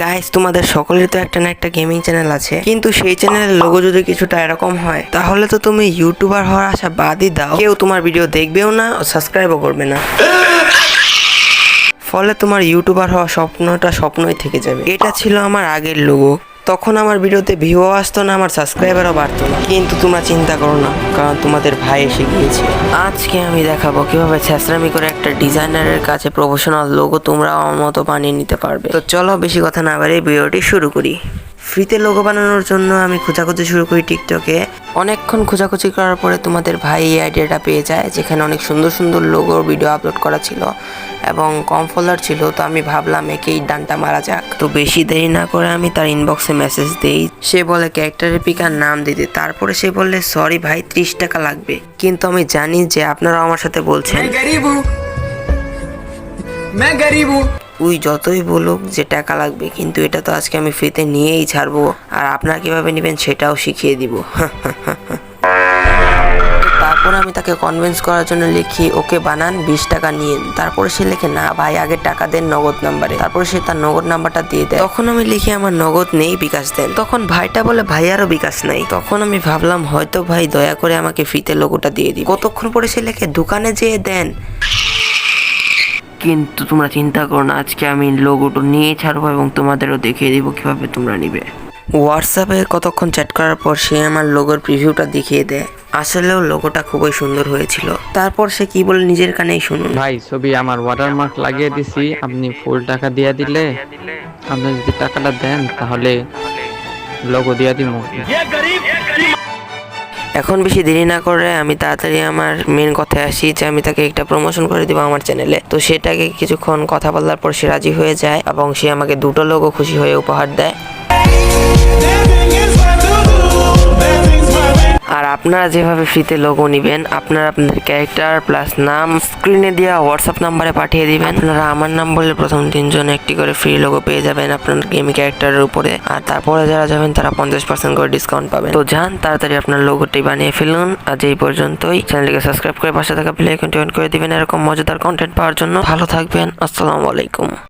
Guys তোমাদের সকলের তো একটা না একটা গেমিং চ্যানেল আছে। কিন্তু সেই চ্যানেলের লোগো যদি কিছুটা এরকম হয়, তাহলে তো তুমি ইউটিউবার হওয়ার আশা বাদই দাও। কেউ তোমার ভিডিও দেখবেও না সাবস্ক্রাইবও করবে না। ফলে তোমার ইউটিউবার হওয়ার স্বপ্নটা স্বপ্নই থেকে যাবে। এটা ছিল আমার আগের লোগো তখন আমার ভিডিওতে ভিউ আসতো না, আমার সাবস্ক্রাইবারও বাড়তো না। কিন্তু তোমরা চিন্তা করো না, কারণ তোমাদের ভাই এসে গিয়েছে। আজকে আমি দেখাবো কীভাবে ছ্যাঁচরামি করে একটা ডিজাইনারের কাছে প্রফেশনাল লোগো তোমরা মতো বানিয়ে নিতে পারবে। তো চলো বেশি কথা না বাড়িয়ে ভিডিওটি শুরু করি। ফ্রিতে লোগো বানানোর জন্য আমি খোঁজাখুঁজি শুরু করি টিকটকে অনেকক্ষণ খোঁজাখুঁজি করার পরে তোমাদের ভাই এই আইডিয়াটা পেয়ে যায় যেখানে অনেক সুন্দর সুন্দর লোগোর ভিডিও আপলোড করা ছিল এবং কম ফলোয়ার ছিল তো আমি ভাবলাম একেই ডানটা মারা যাক তো বেশি দেরি না করে আমি তার ইনবক্সে মেসেজ দেই সে বলে ক্যারেক্টারের পিকার নাম দিতে তারপরে সে বললে সরি ভাই ত্রিশ টাকা লাগবে কিন্তু আমি জানি যে আপনারা আমার সাথে বলছেন मैं गरीब हूँ मैं गरीब हूँ উই যতই বলুক যে টাকা লাগবে, কিন্তু এটা তো আজকে আমি ফ্রিতে নিয়েই ছাড়বো। আর আপনারা কীভাবে নেবেন সেটাও শিখিয়ে দিব। তারপর আমি তাকে কনভিন্স করার জন্য লিখি, ওকে বানান, বিশ টাকা নিয়ে তারপরে সে লেখে, না ভাই, আগে টাকা দেন নগদ নাম্বারে। তারপরে সে তার নগদ নাম্বারটা দিয়ে দেয়। তখন আমি লিখি, আমার নগদ নেই, বিকাশ দেন। তখন ভাইটা বলে ভাইয়ারও বিকাশ নাই। তখন আমি ভাবলাম, হয়তো ভাই, দয়া করে আমাকে ফ্রিতে লোগোটা দিয়ে দিই কতক্ষণ পরে সে লেখে, দোকানে যেয়ে দেন। কিন্তু তোমরা চিন্তা করো না আজকে আমি লোগোটা নিয়ে ছাড়বো এবং তোমাদেরও দেখিয়ে দিব কীভাবে তোমরা নিবে। হোয়াটসঅ্যাপে কতক্ষণ চ্যাট করার পর সে আমার লোগোর প্রিভিউটা দেখিয়ে দেয়। আসলেও লোগোটা খুবই সুন্দর হয়েছিল। তারপর সে কি বলে নিজের কানেই শুনুন। ভাই ছবি আমার ওয়াটারমার্ক লাগিয়ে দিছি। আপনি ফুল টাকা দিয়ে দিলে আপনি যদি টাকাটা দেন তাহলে লোগো দিয়ে দিব এখন বেশি দেরি না করে আমি তাড়াতাড়ি আমার মেন কথায় আসি যে আমি তাকে একটা প্রমোশন করে দিব আমার চ্যানেলে তো সেটাকে কিছুক্ষণ কথা বলার পর সে রাজি হয়ে যায় এবং সে আমাকে দুটো লোকও খুশি হয়ে উপহার দেয়। আর আপনারা যেভাবে ফ্রিতে লোগো নেবেন, আপনারা আপনাদের ক্যারেক্টার প্লাস নাম স্ক্রিনে দেওয়া হোয়াটসঅ্যাপ নাম্বারে পাঠিয়ে দিবেন। আপনারা আমার নাম বললে প্রথম তিনজন একটি করে ফ্রি লোগো পেয়ে যাবেন আপনার গেমি ক্যারেক্টারের উপরে। আর তারপরে যারা যাবেন, তারা পঞ্চাশ পার্সেন্ট করে ডিসকাউন্ট পাবেন। তো যান, তাড়াতাড়ি আপনার লোগোটি বানিয়ে ফেলুন। আজ এই পর্যন্তই। চ্যানেলটিকে সাবস্ক্রাইব করে পাশে থাকা প্লে আইকনটি অন করে দিবেন। এরকম মজাদার কন্টেন্ট পাওয়ার জন্য। ভালো থাকবেন। আসসালামু আলাইকুম।